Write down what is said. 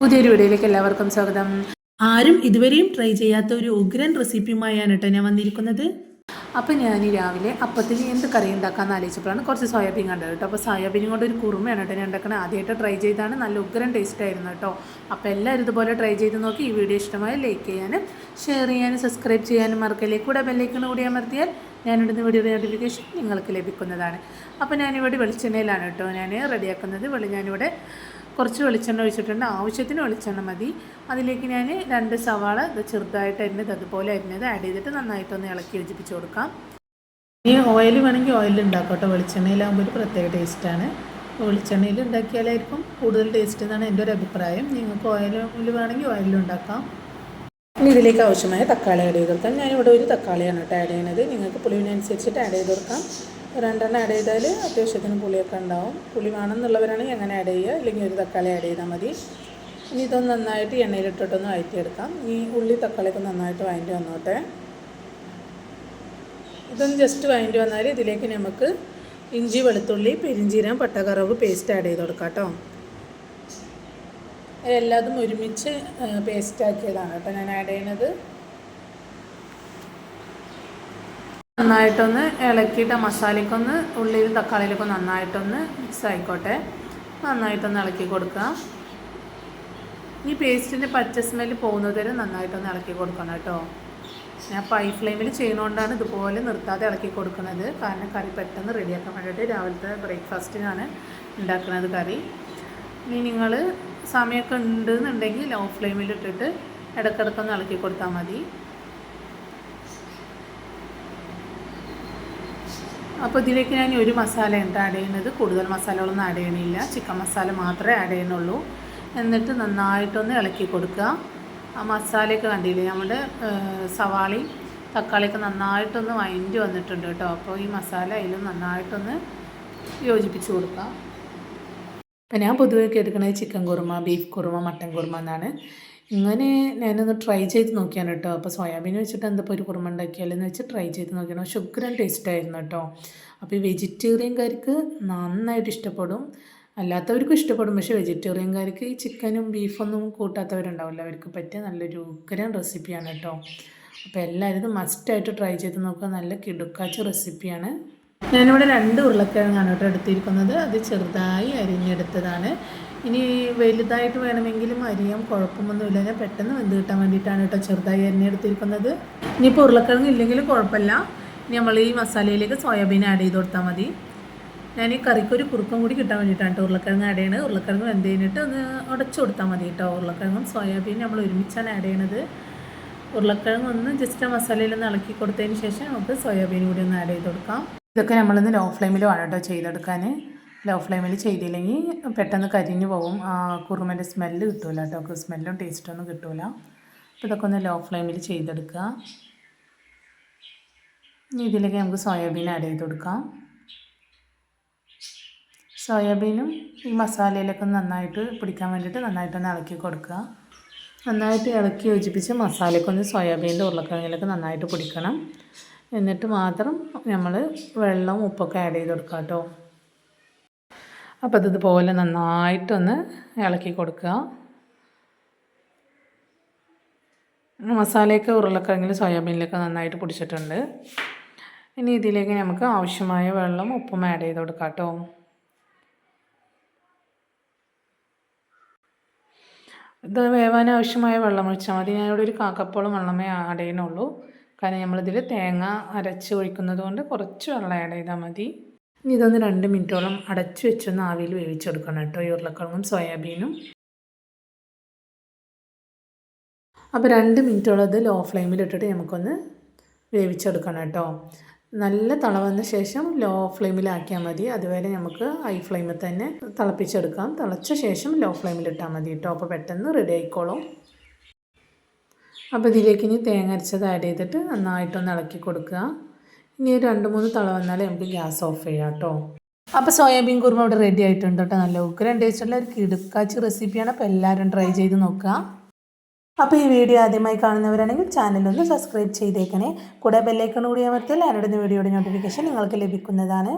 പുതിയൊരു വീഡിയോയിലേക്ക് എല്ലാവർക്കും സ്വാഗതം. ആരും ഇതുവരെയും ട്രൈ ചെയ്യാത്ത ഒരു ഉഗ്രൻ റെസിപ്പിയുമായാണ് കേട്ടോ ഞാൻ വന്നിരിക്കുന്നത്. അപ്പോൾ ഞാൻ ഈ രാവിലെ അപ്പത്തിന് എന്ത് കറി ഉണ്ടാക്കാമെന്ന് ആലോചിച്ചപ്പോഴാണ് കുറച്ച് സോയാബീൻ കണ്ടത് കേട്ടോ അപ്പോൾ സോയാബീൻ കൊണ്ട് ഒരു കുറുമയാണ് കേട്ടോ ഞാൻ ഉണ്ടാക്കണത്. ആദ്യമായിട്ട് ട്രൈ ചെയ്താണ് നല്ല ഉഗ്രൻ ടേസ്റ്റ് ആയിരുന്നു കേട്ടോ അപ്പോൾ എല്ലാവരും ഇതുപോലെ ട്രൈ ചെയ്ത് നോക്കി. ഈ വീഡിയോ ഇഷ്ടമായ ലൈക്ക് ചെയ്യാനും ഷെയർ ചെയ്യാനും സബ്സ്ക്രൈബ് ചെയ്യാനും മറക്കല്ലേ. കൂടെ ബെല്ലൈക്കണ് കൂടി അമർത്തിയാൽ ഞാനിടുന്ന വീഡിയോ നോട്ടിഫിക്കേഷൻ നിങ്ങൾക്ക് ലഭിക്കുന്നതാണ്. അപ്പോൾ ഞാനിവിടെ വെളിച്ചെണ്ണയിലാണ് കേട്ടോ. ഞാൻ റെഡിയാക്കുന്നത്. വെളി ഞാനിവിടെ കുറച്ച് വെളിച്ചെണ്ണ ഒഴിച്ചിട്ടുണ്ട്. ആവശ്യത്തിന് വെളിച്ചെണ്ണ മതി. അതിലേക്ക് ഞാൻ രണ്ട് സവാള ചെറുതായിട്ട് അരിഞ്ഞത് അതുപോലെ അരിഞ്ഞത് ആഡ് ചെയ്തിട്ട് നന്നായിട്ടൊന്ന് ഇളക്കി യോജിപ്പിച്ച് കൊടുക്കാം. ഇനി ഓയിൽ വേണമെങ്കിൽ ഓയിൽ ഉണ്ടാക്കാം കേട്ടോ. വെളിച്ചെണ്ണയിലാകുമ്പോൾ ഒരു പ്രത്യേക ടേസ്റ്റാണ് വെളിച്ചെണ്ണയിൽ ഉണ്ടാക്കിയാലായിരിക്കും കൂടുതൽ ടേസ്റ്റ് എന്നാണ് എന്റെ ഒരു അഭിപ്രായം. നിങ്ങൾക്ക് ഓയിൽ വേണമെങ്കിൽ ഓയിലിൽ ഉണ്ടാക്കാം. ഇനി ഇതിലേക്ക് ആവശ്യമായ തക്കാളി ആഡ് ചെയ്ത് കൊടുക്കാം. ഞാനിവിടെ ഒരു തക്കാളിയാണ് കേട്ടോ ആഡ് ചെയ്യുന്നത്. നിങ്ങൾക്ക് പുളിവിനനുസരിച്ചിട്ട് ആഡ് ചെയ്ത് കൊടുക്കാം. രണ്ടെണ്ണം ആഡ് ചെയ്താൽ അത്യാവശ്യത്തിന് പുളിയൊക്കെ ഉണ്ടാവും. പുളി വേണമെന്നുള്ളവരാണെങ്കിൽ അങ്ങനെ ആഡ് ചെയ്യുക. അല്ലെങ്കിൽ ഒരു തക്കാളി ആഡ് ചെയ്താൽ മതി. ഇനി ഇതൊന്ന് നന്നായിട്ട് എണ്ണയിലിട്ടിട്ടൊന്ന് വഴറ്റിയെടുക്കാം. ഈ ഉള്ളി തക്കാളിയൊക്കെ നന്നായിട്ട് വഴറ്റി വന്നോട്ടെ. ഇതൊന്ന് ജസ്റ്റ് വഴറ്റി വന്നാൽ ഇതിലേക്ക് നമുക്ക് ഇഞ്ചി വെളുത്തുള്ളി പെരിഞ്ചീരം പട്ടകറവ് പേസ്റ്റ് ആഡ് ചെയ്ത് കൊടുക്കാം കേട്ടോ. എല്ലാതും ഒരുമിച്ച് പേസ്റ്റ് ആക്കിയതാണ്. കേട്ടോ ഞാൻ ആഡ് ചെയ്യണത് നന്നായിട്ടൊന്ന് ഇളക്കിയിട്ട് മസാലയ്ക്കൊന്ന് ഉള്ളിയിൽ തക്കാളിയിലൊക്കെ നന്നായിട്ടൊന്ന് മിക്സ് ആയിക്കോട്ടെ. നന്നായിട്ടൊന്ന് ഇളക്കി കൊടുക്കുക. ഈ പേസ്റ്റിന്റെ പച്ച സ്മെല്ല് പോകുന്നത് വരെ നന്നായിട്ടൊന്ന് ഇളക്കി കൊടുക്കണം കേട്ടോ. ഞാൻ പൈ ഫ്ലെയിമിൽ ചെയ്യുന്നതുകൊണ്ടാണ് ഇതുപോലെ നിർത്താതെ ഇളക്കി കൊടുക്കുന്നത് കാരണം കറി പെട്ടെന്ന് റെഡിയാക്കാൻ വേണ്ടിയിട്ട് രാവിലത്തെ ബ്രേക്ക്ഫാസ്റ്റിനാണ് ഉണ്ടാക്കുന്നത് കറി. ഇനി നിങ്ങൾ സമയമൊക്കെ ഉണ്ടെന്നുണ്ടെങ്കിൽ ലോ ഫ്ലെയിമിൽ ഇട്ടിട്ട് ഇടയ്ക്കിടയ്ക്കൊന്ന് ഇളക്കി കൊടുത്താൽ മതി. അപ്പോൾ ഇതിലേക്ക് ഞാൻ ഒരു മസാല ഉണ്ട് ആഡ് ചെയ്യുന്നത്? കൂടുതൽ മസാലകളൊന്നും ആഡ് ചെയ്യണില്ല. ചിക്കൻ മസാല മാത്രമേ ആഡ് ചെയ്യുന്നുള്ളൂ. എന്നിട്ട് നന്നായിട്ടൊന്ന് ഇളക്കി കൊടുക്കുക. ആ മസാലയൊക്കെ കണ്ടില്ലേ? നമ്മുടെ സവാളി തക്കാളിയൊക്കെ നന്നായിട്ടൊന്ന് വഴണ്ടി വന്നിട്ടുണ്ട് കേട്ടോ. അപ്പോൾ ഈ മസാല അതിൽ നന്നായിട്ടൊന്ന് യോജിപ്പിച്ച് കൊടുക്കാം അപ്പം ഞാൻ പൊതുവെ കേൾക്കുന്നത് chicken kurma beef kurma mutton kurma എന്നാണ്. ഇങ്ങനെ ഞാനൊന്ന് ട്രൈ ചെയ്ത് നോക്കിയാണ് കേട്ടോ. അപ്പോൾ സോയാബീൻ വെച്ചിട്ട് എന്താ ഒരു കുറുമ ഉണ്ടാക്കിയാലെന്ന് വെച്ച് ട്രൈ ചെയ്ത് നോക്കിയാണ്. ഷുഗറൻ ടേസ്റ്റ് ആയിരുന്നു കേട്ടോ. അപ്പോൾ ഈ വെജിറ്റേറിയൻകാർക്ക് നന്നായിട്ട് ഇഷ്ടപ്പെടും. അല്ലാത്തവർക്കും ഇഷ്ടപ്പെടും പക്ഷേ വെജിറ്റേറിയൻകാർക്ക് ഈ ചിക്കനും ബീഫൊന്നും കൂട്ടാത്തവരുണ്ടാവില്ല. അവർക്ക് പറ്റിയ നല്ലൊരു ഉഗ്രൻ റെസിപ്പിയാണ് കേട്ടോ. അപ്പോൾ എല്ലാവരും മസ്റ്റായിട്ട് ട്രൈ ചെയ്ത് നോക്കുക. നല്ല കിടുക്കാച്ച റെസിപ്പിയാണ് ഞാനിവിടെ രണ്ട് ഉരുളക്കിഴങ്ങാണ് കേട്ടോ എടുത്തിരിക്കുന്നത്. അത് ചെറുതായി അരിഞ്ഞെടുത്തതാണ്. ഇനി വലുതായിട്ട് വേണമെങ്കിലും അരിയാം കുഴപ്പമൊന്നുമില്ല. ഞാൻ പെട്ടെന്ന് വെന്ത് കിട്ടാൻ വേണ്ടിയിട്ടാണ് കേട്ടോ ചെറുതായി അരിഞ്ഞെടുത്തിരിക്കുന്നത്. ഇനിയിപ്പോൾ ഉരുളക്കിഴങ്ങ് ഇല്ലെങ്കിലും കുഴപ്പമില്ല. ഇനി നമ്മൾ ഈ മസാലയിലേക്ക് സോയാബീൻ ആഡ് ചെയ്ത് കൊടുത്താൽ മതി. ഞാൻ ഈ കറിക്കൊരു കുറുക്കം കൂടി കിട്ടാൻ വേണ്ടിയിട്ടാണ് ഉരുളക്കിഴങ്ങ് ആഡ് ചെയ്യണത്. ഉരുളക്കിഴങ്ങ് വെന്ത് കഴിഞ്ഞിട്ട് ഒന്ന് ഉടച്ചു കൊടുത്താൽ മതി കേട്ടോ ഉരുളക്കിഴങ്ങും സോയാബീനും നമ്മൾ ഒരുമിച്ചാണ് ആഡ് ചെയ്യണത്. ഉരുളക്കിഴങ്ങ് ഒന്ന് ജസ്റ്റ് മസാലയിലൊന്ന് ഇളക്കി കൊടുത്തതിന് ശേഷം നമുക്ക് സോയാബീൻ കൂടി ഒന്ന് ആഡ് ചെയ്ത് കൊടുക്കാം. ഇതൊക്കെ നമ്മളിന്ന് ലോ ഫ്ലെയിമിൽ വേണം കേട്ടോ ചെയ്തെടുക്കാൻ ലോ ഫ്ലെയിമിൽ ചെയ്തില്ലെങ്കിൽ പെട്ടെന്ന് കരിഞ്ഞു പോകും ആ കുറുമന്റെ സ്മെല്ല് കിട്ടില്ല കേട്ടോ സ്മെല്ലും ടേസ്റ്റൊന്നും കിട്ടില്ല അപ്പോൾ ഇതൊക്കെ ഒന്ന് ലോ ഫ്ലെയിമിൽ ചെയ്തെടുക്കുക ഇതിലേക്ക് നമുക്ക് സോയാബീൻ ആഡ് ചെയ്ത് കൊടുക്കാം. സോയാബീനും ഈ മസാലയിലൊക്കെ നന്നായിട്ട് പിടിക്കാൻ വേണ്ടിയിട്ട് നന്നായിട്ടൊന്ന് ഇളക്കി കൊടുക്കുക. നന്നായിട്ട് ഇളക്കി യോജിപ്പിച്ച് മസാലയ്ക്കൊന്ന് സോയാബീന്റെ ഉരുളക്കിഴങ്ങിലൊക്കെ നന്നായിട്ട് പിടിക്കണം. എന്നിട്ട് മാത്രം നമ്മൾ വെള്ളം ഉപ്പൊക്കെ ആഡ് ചെയ്ത് കൊടുക്കുക കേട്ടോ അപ്പോൾ ഇതുപോലെ നന്നായിട്ടൊന്ന് ഇളക്കി കൊടുക്കുക. മസാലയൊക്കെ ഉരുളക്കിഴങ്ങിൽ സോയാബീനിലൊക്കെ നന്നായിട്ട് പിടിച്ചിട്ടുണ്ട്. ഇനി ഇതിലേക്ക് നമുക്ക് ആവശ്യമായ വെള്ളം ഉപ്പും ആഡ് ചെയ്ത് കൊടുക്കാം കേട്ടോ ഇത് വേവാൻ ആവശ്യമായ വെള്ളം ഒഴിച്ചാൽ മതി. ഞാനിവിടെ ഒരു കാക്കപ്പോളം വെള്ളമേ ആഡ് ചെയ്യണുള്ളൂ കാരണം നമ്മളിതിൽ തേങ്ങ അരച്ച് ഒഴിക്കുന്നത് കൊണ്ട് കുറച്ച് വെള്ളം ആഡ് ചെയ്താൽ മതി. ഇനി ഇതൊന്ന് രണ്ട് മിനിറ്റോളം അടച്ചു വെച്ചൊന്ന് ആവിയിൽ വേവിച്ചെടുക്കണം കേട്ടോ ഈ ഉരുളക്കിഴങ്ങും സോയാബീനും. അപ്പോൾ രണ്ട് മിനിറ്റോളം ഇത് ലോ ഫ്ലെയിമിൽ ഇട്ടിട്ട് നമുക്കൊന്ന് വേവിച്ചെടുക്കണം കേട്ടോ. നല്ല തിളവന്ന ശേഷം ലോ ഫ്ലെയിമിലാക്കിയാൽ മതി. അതുവരെ നമുക്ക് ഹൈ ഫ്ലെയിമിൽ തന്നെ തിളപ്പിച്ചെടുക്കാം. തിളച്ച ശേഷം ലോ ഫ്ലെയിമിൽ ഇട്ടാൽ മതി കേട്ടോ. അപ്പോൾ പെട്ടെന്ന് റെഡി ആയിക്കോളും. അപ്പോൾ ഇതിലേക്ക് ഇനി തേങ്ങ അരച്ചത് ആഡ് ചെയ്തിട്ട് നന്നായിട്ടൊന്ന് ഇളക്കി കൊടുക്കുക. ഇനി ഒരു രണ്ട് മൂന്ന് തള വന്നാൽ നമുക്ക് ഗ്യാസ് ഓഫ് ചെയ്യാം കേട്ടോ അപ്പോൾ സോയാബീൻ കുറുമ ഇവിടെ റെഡി ആയിട്ടുണ്ട് കേട്ടോ നല്ല ഉഗ്രൻ ടേസ്റ്റുള്ള ഒരു കിടുക്കാച്ചി റെസിപ്പിയാണ് അപ്പോൾ എല്ലാവരും ട്രൈ ചെയ്ത് നോക്കുക. അപ്പോൾ ഈ വീഡിയോ ആദ്യമായി കാണുന്നവരാണെങ്കിൽ ചാനലൊന്ന് സബ്സ്ക്രൈബ് ചെയ്തേക്കണേ. കൂടെ ബെല്ലൈക്കൺ കൂടി അമർത്തിയാൽ ആരുടെ വീഡിയോയുടെ നോട്ടിഫിക്കേഷൻ നിങ്ങൾക്ക് ലഭിക്കുന്നതാണ്.